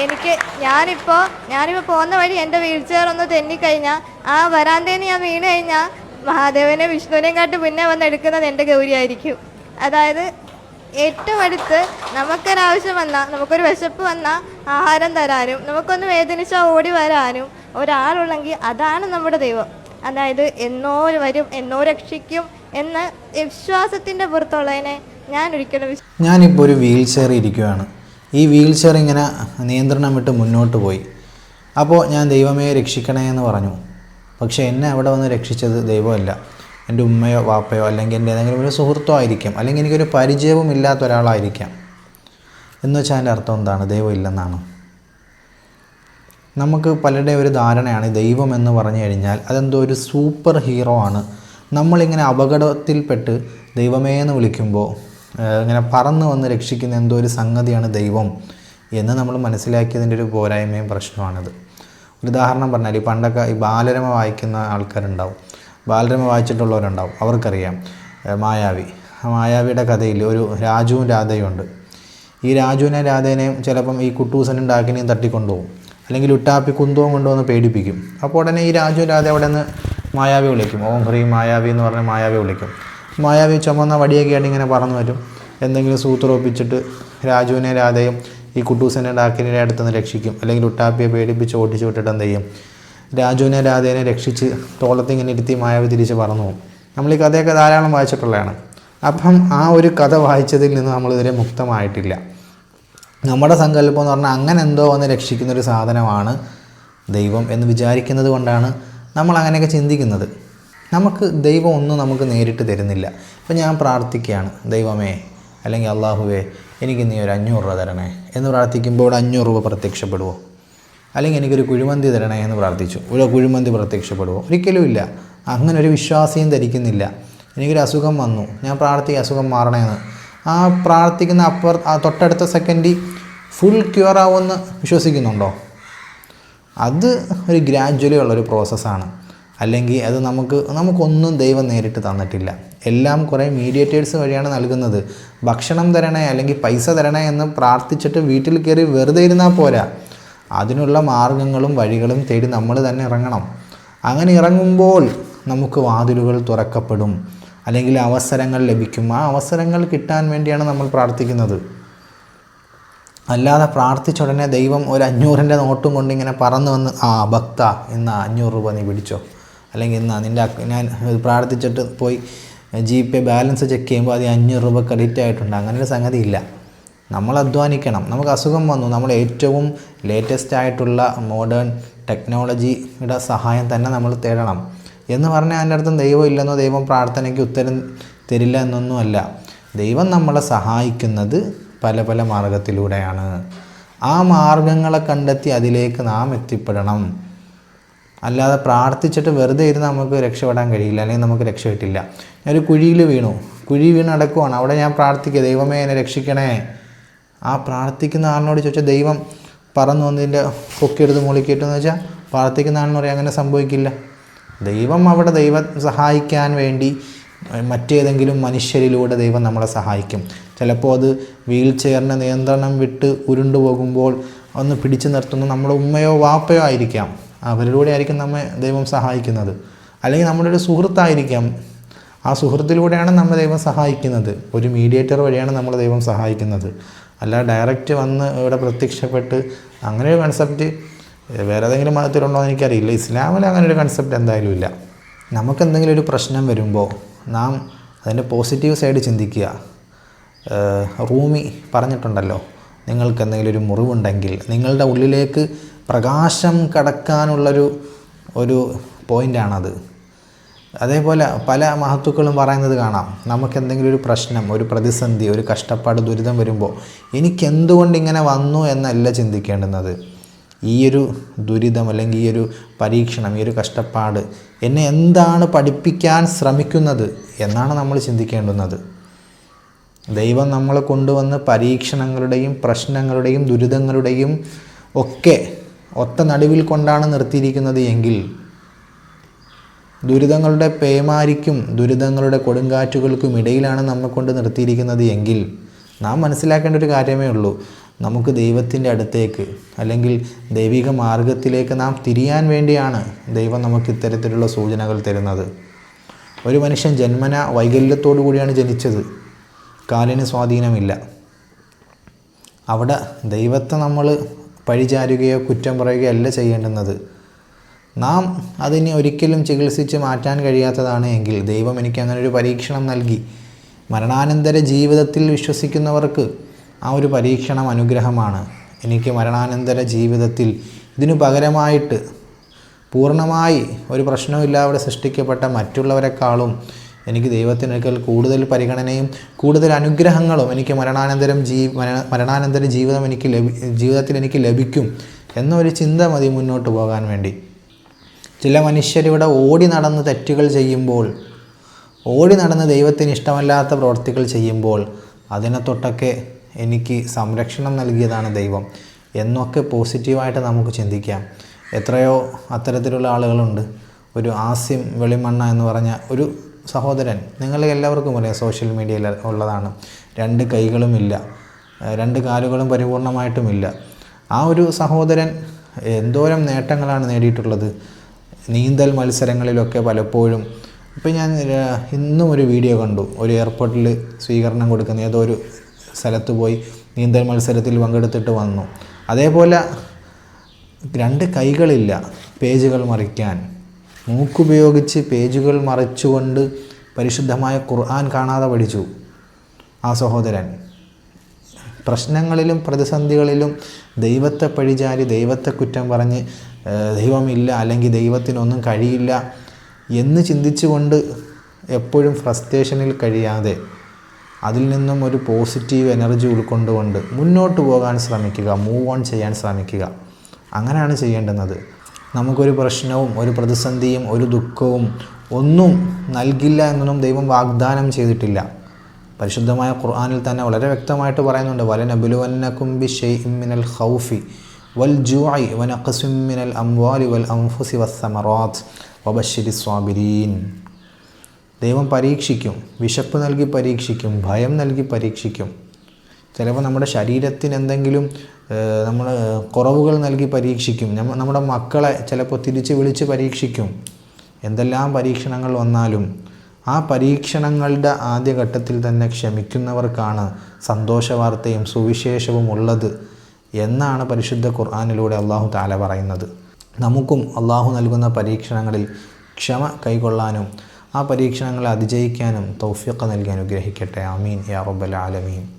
എനിക്ക് ഞാനിപ്പോൾ ഞാനിപ്പോൾ പോകുന്ന വഴി എന്റെ വീൽ ചെയർ ഒന്ന് തെന്നിക്കഴിഞ്ഞാൽ ആ വരാന്തേന്ന് ഞാൻ വീണ് കഴിഞ്ഞാൽ മഹാദേവനെ വിഷ്ണുവിനെയും കാട്ട് പിന്നെ വന്ന് എടുക്കുന്നത് എന്റെ ഗൗരിയായിരിക്കും അതായത് ഏറ്റവും അടുത്ത് നമുക്കൊരാവശ്യം വന്നാൽ നമുക്കൊരു വിശപ്പ് വന്നാൽ ആഹാരം തരാനും നമുക്കൊന്ന് വേദനിച്ചാൽ ഓടി വരാനും ഒരാളുള്ളെങ്കിൽ അതാണ് നമ്മുടെ ദൈവം. അതായത് എന്നോ വരും എന്നോ രക്ഷിക്കും എന്ന വിശ്വാസത്തിന്റെ പുറത്തുള്ളതിനെ ഞാൻ ഒരിക്കലും ഞാനിപ്പോൾ ഒരു വീൽ ചെയർ ഇരിക്കുകയാണ് ഈ വീൽ ചെയർ ഇങ്ങനെ നിയന്ത്രണം വിട്ട് മുന്നോട്ട് പോയി. അപ്പോൾ ഞാൻ ദൈവമേ രക്ഷിക്കണേ എന്ന് പറഞ്ഞു. പക്ഷേ എന്നെ അവിടെ വന്ന് രക്ഷിച്ചത് ദൈവമല്ല. എന്റെ ഉമ്മയോ വാപ്പയോ അല്ലെങ്കിൽ എന്റെ ഏതെങ്കിലും ഒരു സുഹൃത്തോ ആയിരിക്കാം. അല്ലെങ്കിൽ എനിക്കൊരു പരിചയവും ഇല്ലാത്ത ഒരാളായിരിക്കാം. എന്ന് വെച്ചാൽ അതിന്റെ അർത്ഥം എന്താണ്? ദൈവം ഇല്ലെന്നാണ്. നമുക്ക് പലരുടെ ഒരു ധാരണയാണ് ദൈവം എന്ന് പറഞ്ഞു കഴിഞ്ഞാൽ അതെന്തോ ഒരു സൂപ്പർ ഹീറോ ആണ്. നമ്മളിങ്ങനെ അപകടത്തിൽപ്പെട്ട് ദൈവമേ എന്ന് വിളിക്കുമ്പോൾ ഇങ്ങനെ പറന്ന് വന്ന് രക്ഷിക്കുന്ന എന്തോ ഒരു സംഗതിയാണ് ദൈവം എന്ന് നമ്മൾ മനസ്സിലാക്കിയതിന്റെ ഒരു പോരായ്മയും പ്രശ്നമാണിത്. ഒരു ഉദാഹരണം പറഞ്ഞാൽ ഈ പണ്ടൊക്കെ ഈ ബാലരമ വായിക്കുന്ന ആൾക്കാരുണ്ടാവും. ബാലരമ വായിച്ചിട്ടുള്ളവരുണ്ടാവും. അവർക്കറിയാം. മായാവി. മായാവിയുടെ കഥയിൽ ഒരു രാജുവും രാധയും ഉണ്ട്. ഈ രാജുവിനെ രാധേനെയും ചിലപ്പം ഈ കുട്ടൂസനും ഡാക്കിനെയും തട്ടിക്കൊണ്ടുപോകും. അല്ലെങ്കിൽ ഉട്ടാപ്പി കുന്തവും കൊണ്ടുവന്ന് പേടിപ്പിക്കും. അപ്പോൾ ഉടനെ ഈ രാജു രാധ അവിടെ നിന്ന് മായാവി വിളിക്കും. ഓം ഹ്രീ മായാവി എന്ന് പറഞ്ഞ് മായാവി വിളിക്കും. മായാവി ചുമന്ന വടിയൊക്കെ ആയിട്ട് ഇങ്ങനെ പറന്നു വരും. എന്തെങ്കിലും സൂത്രോപിച്ചിട്ട് രാജുവിനെ രാധയും ഈ കുട്ടൂസനെ ഡാക്കിനെ അടുത്തുനിന്ന് രക്ഷിക്കും. അല്ലെങ്കിൽ ഉട്ടാപ്പിയെ പേടിപ്പിച്ച് ഓടിച്ചു വിട്ടിട്ട് എന്ത് ചെയ്യും? രാജുവിനെ രാധേനെ രക്ഷിച്ച് തോളത്ത് ഇങ്ങനെ ഇരുത്തി മായാവി തിരിച്ച് പറന്നു പോകും. നമ്മൾ ഈ കഥയൊക്കെ ധാരാളം വായിച്ചിട്ടുള്ളതാണ്. അപ്പം ആ ഒരു കഥ വായിച്ചതിൽ നിന്ന് നമ്മളിതുവരെ മുക്തമായിട്ടില്ല. നമ്മുടെ സങ്കല്പം എന്ന് പറഞ്ഞാൽ അങ്ങനെ എന്തോ വന്ന് രക്ഷിക്കുന്ന ഒരു സാധനമാണ് ദൈവം എന്ന് വിചാരിക്കുന്നത് കൊണ്ടാണ് നമ്മൾ അങ്ങനെയൊക്കെ ചിന്തിക്കുന്നത്. നമുക്ക് ദൈവം ഒന്നും നമുക്ക് നേരിട്ട് തരുന്നില്ല. ഇപ്പം ഞാൻ പ്രാർത്ഥിക്കുകയാണ്. ദൈവമേ അല്ലെങ്കിൽ അള്ളാഹുവേ എനിക്ക് നീ ഒരു അഞ്ഞൂറ് രൂപ തരണേ എന്ന് പ്രാർത്ഥിക്കുമ്പോൾ അഞ്ഞൂറ് രൂപ പ്രത്യക്ഷപ്പെടുമോ അല്ലെങ്കിൽ എനിക്കൊരു കുഴിമന്തി തരണേ എന്ന് പ്രാർത്ഥിച്ചു. ഒരു കുഴിമന്തി പ്രത്യക്ഷപ്പെടുമോ ഒരിക്കലും ഇല്ല. അങ്ങനെ ഒരു വിശ്വാസിയും ധരിക്കുന്നില്ല. എനിക്കൊരു അസുഖം വന്നു. ഞാൻ പ്രാർത്ഥിക്കുക അസുഖം മാറണേന്ന് ആ പ്രാർത്ഥിക്കുന്ന അപ്പുറ തൊട്ടടുത്ത സെക്കൻഡിൽ ഫുൾ ക്യൂർ ആവുമെന്ന് വിശ്വസിക്കുന്നുണ്ടോ? അത് ഒരു ഗ്രാജ്വലി ഉള്ളൊരു പ്രോസസ്സാണ് അല്ലെങ്കിൽ അത് നമുക്ക് നമുക്കൊന്നും ദൈവം നേരിട്ട് തന്നിട്ടില്ല. എല്ലാം കുറേ മീഡിയേറ്റേഴ്സ് വഴിയാണ് നൽകുന്നത്. ഭക്ഷണം തരണേ അല്ലെങ്കിൽ പൈസ തരണേ എന്ന് പ്രാർത്ഥിച്ചിട്ട് വീട്ടിൽ കയറി വെറുതെ ഇരുന്നാൽ പോരാ. അതിനുള്ള മാർഗങ്ങളും വഴികളും തേടി നമ്മൾ തന്നെ ഇറങ്ങണം. അങ്ങനെ ഇറങ്ങുമ്പോൾ നമുക്ക് വാതിലുകൾ തുറക്കപ്പെടും. അല്ലെങ്കിൽ അവസരങ്ങൾ ലഭിക്കും. ആ അവസരങ്ങൾ കിട്ടാൻ വേണ്ടിയാണ് നമ്മൾ പ്രാർത്ഥിക്കുന്നത്. അല്ലാതെ പ്രാർത്ഥിച്ച ഉടനെ ദൈവം ഒരു അഞ്ഞൂറിന്റെ നോട്ടും കൊണ്ട് ഇങ്ങനെ പറന്നു വന്ന് ആ ഭക്ത എന്നാ അഞ്ഞൂറ് രൂപ നീ പിടിച്ചോ. അല്ലെങ്കിൽ എന്നാ നിന്റെ ഞാൻ പ്രാർത്ഥിച്ചിട്ട് പോയി ജി പേ ബാലൻസ് ചെക്ക് ചെയ്യുമ്പോൾ അത് അഞ്ഞൂറ് രൂപ ക്രെഡിറ്റ് ആയിട്ടുണ്ട്. അങ്ങനെ ഒരു സംഗതി ഇല്ല നമ്മൾ അധ്വാനിക്കണം. നമുക്ക് അസുഖം വന്നു. നമ്മൾ ഏറ്റവും ലേറ്റസ്റ്റ് ആയിട്ടുള്ള മോഡേൺ ടെക്നോളജിയുടെ സഹായം തന്നെ നമ്മൾ തേടണം. എന്ന് പറഞ്ഞാൽ അതിന്റെ അർത്ഥം ദൈവം ഇല്ലെന്നോ ദൈവം പ്രാർത്ഥനയ്ക്ക് ഉത്തരം തരില്ല എന്നൊന്നുമല്ല ദൈവം നമ്മളെ സഹായിക്കുന്നത് പല പല മാർഗത്തിലൂടെയാണ് ആ മാർഗങ്ങളെ കണ്ടെത്തി അതിലേക്ക് നാം എത്തിപ്പെടണം. അല്ലാതെ പ്രാർത്ഥിച്ചിട്ട് വെറുതെ ഇരുന്ന് നമുക്ക് രക്ഷപ്പെടാൻ കഴിയില്ല അല്ലെങ്കിൽ നമുക്ക് രക്ഷ കിട്ടില്ല ഞാനൊരു കുഴിയിൽ വീണു. കുഴി വീണ് നടക്കുവാണ്. അവിടെ ഞാൻ പ്രാർത്ഥിക്കുക ദൈവമേ എന്നെ രക്ഷിക്കണേ. ആ പ്രാർത്ഥിക്കുന്ന ആളിനോട് ചോദിച്ചാൽ ദൈവം പറന്നു വന്നതിന്റെ പൊക്കിയെടുത്ത് മുളിക്കിട്ടെന്ന് വെച്ചാൽ പ്രാർത്ഥിക്കുന്ന പറയാം അങ്ങനെ സംഭവിക്കില്ല. ദൈവം അവിടെ ദൈവം സഹായിക്കാൻ വേണ്ടി മറ്റേതെങ്കിലും മനുഷ്യരിലൂടെ ദൈവം നമ്മളെ സഹായിക്കും. ചിലപ്പോൾ അത് വീൽ ചെയറിന് നിയന്ത്രണം വിട്ട് ഉരുണ്ടു പോകുമ്പോൾ ഒന്ന് പിടിച്ചു നിർത്തുന്ന നമ്മുടെ ഉമ്മയോ വാപ്പയോ ആയിരിക്കാം. അവരിലൂടെ ആയിരിക്കും നമ്മെ ദൈവം സഹായിക്കുന്നത്. അല്ലെങ്കിൽ നമ്മുടെ ഒരു സുഹൃത്തായിരിക്കാം. ആ സുഹൃത്തിലൂടെയാണ് നമ്മൾ ദൈവം സഹായിക്കുന്നത്. ഒരു മീഡിയേറ്റർ വഴിയാണ് നമ്മൾ ദൈവം സഹായിക്കുന്നത്. അല്ല ഡയറക്റ്റ് വന്ന് ഇവിടെ പ്രത്യക്ഷപ്പെട്ട് അങ്ങനെ ഒരു കൺസെപ്റ്റ് വേറെ ഏതെങ്കിലും മതത്തിലുണ്ടോ എന്ന് എനിക്കറിയില്ല. ഇസ്ലാമിൽ അങ്ങനെ ഒരു കൺസെപ്റ്റ് എന്തായാലും ഇല്ല. നമുക്ക് എന്തെങ്കിലും ഒരു പ്രശ്നം വരുമ്പോൾ നാം അതിന്റെ പോസിറ്റീവ് സൈഡ് ചിന്തിക്കുക. റൂമി പറഞ്ഞിട്ടുണ്ടല്ലോ. നിങ്ങൾക്ക് എന്തെങ്കിലും ഒരു മുറിവുണ്ടെങ്കിൽ നിങ്ങളുടെ ഉള്ളിലേക്ക് പ്രകാശം കടക്കാനുള്ളൊരു ഒരു പോയിന്റാണത് അതേപോലെ പല മഹത്തുക്കളും പറയുന്നത് കാണാം. നമുക്ക് എന്തെങ്കിലും ഒരു പ്രശ്നം ഒരു പ്രതിസന്ധി ഒരു കഷ്ടപ്പാട് ദുരിതം വരുമ്പോൾ എനിക്ക് എന്തുകൊണ്ട് ഇങ്ങനെ വന്നു എന്നല്ല ചിന്തിക്കേണ്ടുന്നത്. ഈ ഒരു ദുരിതം അല്ലെങ്കിൽ ഈ ഒരു പരീക്ഷണം ഈ ഒരു കഷ്ടപ്പാട് എന്നെ എന്താണ് പഠിപ്പിക്കാൻ ശ്രമിക്കുന്നത്? എന്നാണ് നമ്മൾ ചിന്തിക്കേണ്ടുന്നത്. ദൈവം നമ്മളെ കൊണ്ടുവന്ന് പരീക്ഷണങ്ങളുടെയും പ്രശ്നങ്ങളുടെയും ദുരിതങ്ങളുടെയും ഒക്കെ ഒത്ത നടുവിൽ കൊണ്ടാണ് നിർത്തിയിരിക്കുന്നത് എങ്കിൽ ദുരിതങ്ങളുടെ പേമാരിക്കും ദുരിതങ്ങളുടെ കൊടുങ്കാറ്റുകൾക്കും ഇടയിലാണ് നമ്മെ കൊണ്ട് നിർത്തിയിരിക്കുന്നത് എങ്കിൽ നാം മനസ്സിലാക്കേണ്ട ഒരു കാര്യമേ ഉള്ളൂ. നമുക്ക് ദൈവത്തിന്റെ അടുത്തേക്ക് അല്ലെങ്കിൽ ദൈവിക മാർഗത്തിലേക്ക് നാം തിരിയാൻ വേണ്ടിയാണ് ദൈവം നമുക്ക് ഇത്തരത്തിലുള്ള സൂചനകൾ തരുന്നത്. ഒരു മനുഷ്യൻ ജന്മന വൈകല്യത്തോടു കൂടിയാണ് ജനിച്ചത്. കാലിന് സ്വാധീനമില്ല. അവിടെ ദൈവത്തെ നമ്മൾ പഴിചാരുകയോ കുറ്റം പറയുകയോ അല്ല ചെയ്യേണ്ടുന്നത്. നാം അതിനെ ഒരിക്കലും ചികിത്സിച്ച് മാറ്റാൻ കഴിയാത്തതാണ് എങ്കിൽ ദൈവം എനിക്ക് അങ്ങനെ ഒരു പരീക്ഷണം നൽകി. മരണാനന്തര ജീവിതത്തിൽ വിശ്വസിക്കുന്നവർക്ക് ആ ഒരു പരീക്ഷണം അനുഗ്രഹമാണ്. എനിക്ക് മരണാനന്തര ജീവിതത്തിൽ ഇതിനു പകരമായിട്ട് പൂർണമായി ഒരു പ്രശ്നവുമില്ലാതെ സൃഷ്ടിക്കപ്പെട്ട മറ്റുള്ളവരെക്കാളും എനിക്ക് ദൈവത്തിനേക്കാൾ കൂടുതൽ പരിഗണനയും കൂടുതൽ അനുഗ്രഹങ്ങളും എനിക്ക് മരണാനന്തരം ജീ മരണ- മരണാനന്തര ജീവിതം എനിക്ക് ലഭി ജീവിതത്തിൽ എനിക്ക് ലഭിക്കും എന്നൊരു ചിന്ത മതി മുന്നോട്ട് പോകാൻ വേണ്ടി. ചില മനുഷ്യരിവിടെ ഓടി നടന്ന് തെറ്റുകൾ ചെയ്യുമ്പോൾ ഓടി നടന്ന് ദൈവത്തിന് ഇഷ്ടമല്ലാത്ത പ്രവർത്തികൾ ചെയ്യുമ്പോൾ അതിനെ തൊട്ടൊക്കെ എനിക്ക് സംരക്ഷണം നൽകിയതാണ് ദൈവം എന്നൊക്കെ പോസിറ്റീവായിട്ട് നമുക്ക് ചിന്തിക്കാം. എത്രയോ അത്തരത്തിലുള്ള ആളുകളുണ്ട്. ഒരു ആസ്യം വെളിമണ്ണ എന്ന് പറഞ്ഞ ഒരു സഹോദരൻ നിങ്ങൾ എല്ലാവർക്കും അറിയാം സോഷ്യൽ മീഡിയയിൽ ഉള്ളതാണ്. രണ്ട് കൈകളുമില്ല രണ്ട് കാലുകളും പരിപൂർണമായിട്ടുമില്ല. ആ ഒരു സഹോദരൻ എന്തോരം നേട്ടങ്ങളാണ് നേടിയിട്ടുള്ളത്. നീന്തൽ മത്സരങ്ങളിലൊക്കെ പലപ്പോഴും. ഇപ്പം ഞാൻ ഇന്നും ഒരു വീഡിയോ കണ്ടു. ഒരു എയർപോർട്ടിൽ സ്വീകരണം കൊടുക്കുന്ന ഏതോ ഒരു സ്ഥലത്ത് പോയി നീന്തൽ മത്സരത്തിൽ പങ്കെടുത്തിട്ട് വന്നു. അതേപോലെ രണ്ട് കൈകളില്ല. പേജുകൾ മറിക്കാൻ. മൂക്കുപയോഗിച്ച് പേജുകൾ മറിച്ചുകൊണ്ട് പരിശുദ്ധമായ ഖുർആൻ കാണാതെ പഠിച്ചു. ആ സഹോദരൻ പ്രശ്നങ്ങളിലും പ്രതിസന്ധികളിലും ദൈവത്തെ പഴിചാരി ദൈവത്തെ കുറ്റം പറഞ്ഞ് ദൈവമില്ല അല്ലെങ്കിൽ ദൈവത്തിനൊന്നും കഴിയില്ല എന്ന് ചിന്തിച്ചുകൊണ്ട് എപ്പോഴും ഫ്രസ്ട്രേഷനിൽ കഴിയാതെ അതിൽ നിന്നും ഒരു പോസിറ്റീവ് എനർജി ഉൾക്കൊണ്ടുകൊണ്ട് മുന്നോട്ട് പോകാൻ ശ്രമിക്കുക മൂവ് ഓൺ ചെയ്യാൻ ശ്രമിക്കുക. അങ്ങനെയാണ് ചെയ്യേണ്ടുന്നത്. നമുക്കൊരു പ്രശ്നവും ഒരു പ്രതിസന്ധിയും ഒരു ദുഃഖവും ഒന്നും നൽകില്ല എന്നൊന്നും ദൈവം വാഗ്ദാനം ചെയ്തിട്ടില്ല. പരിശുദ്ധമായ ഖുർആാനിൽ തന്നെ വളരെ വ്യക്തമായിട്ട് പറയുന്നുണ്ട് വലനബുലുവന്നക്കും ബി മിനൽ ഖൗഫി വൽ ജുഐ വനഖസും മിനൽ അംവാലി വൽ അംഫുസി വസ്സമറാത്ത് വബശ്ശിരി സ്വാബിരീൻ. ദൈവം പരീക്ഷിക്കും വിശപ്പ് നൽകി പരീക്ഷിക്കും ഭയം നൽകി പരീക്ഷിക്കും. ചിലപ്പോൾ നമ്മുടെ ശരീരത്തിന് എന്തെങ്കിലും നമ്മൾ കുറവുകൾ നൽകി പരീക്ഷിക്കും. നമ്മ നമ്മുടെ മക്കളെ ചിലപ്പോൾ തിരിച്ച് വിളിച്ച് പരീക്ഷിക്കും. എന്തെല്ലാം പരീക്ഷണങ്ങൾ വന്നാലും ആ പരീക്ഷണങ്ങളുടെ ആദ്യഘട്ടത്തിൽ തന്നെ ക്ഷമിക്കുന്നവർക്കാണ് സന്തോഷവാർത്തയും സുവിശേഷവും ഉള്ളത് എന്നാണ് പരിശുദ്ധ ഖുർആാനിലൂടെ അള്ളാഹു താല പറയുന്നത്. നമുക്കും അള്ളാഹു നൽകുന്ന പരീക്ഷണങ്ങളിൽ ക്ഷമ കൈക്കൊള്ളാനും ആ പരീക്ഷണങ്ങളെ അതിജയിക്കാനും തൗഫീഖ് നൽകി അനുഗ്രഹിക്കട്ടെ. അമീൻ യാ റബ്ബൽ ആലമീൻ.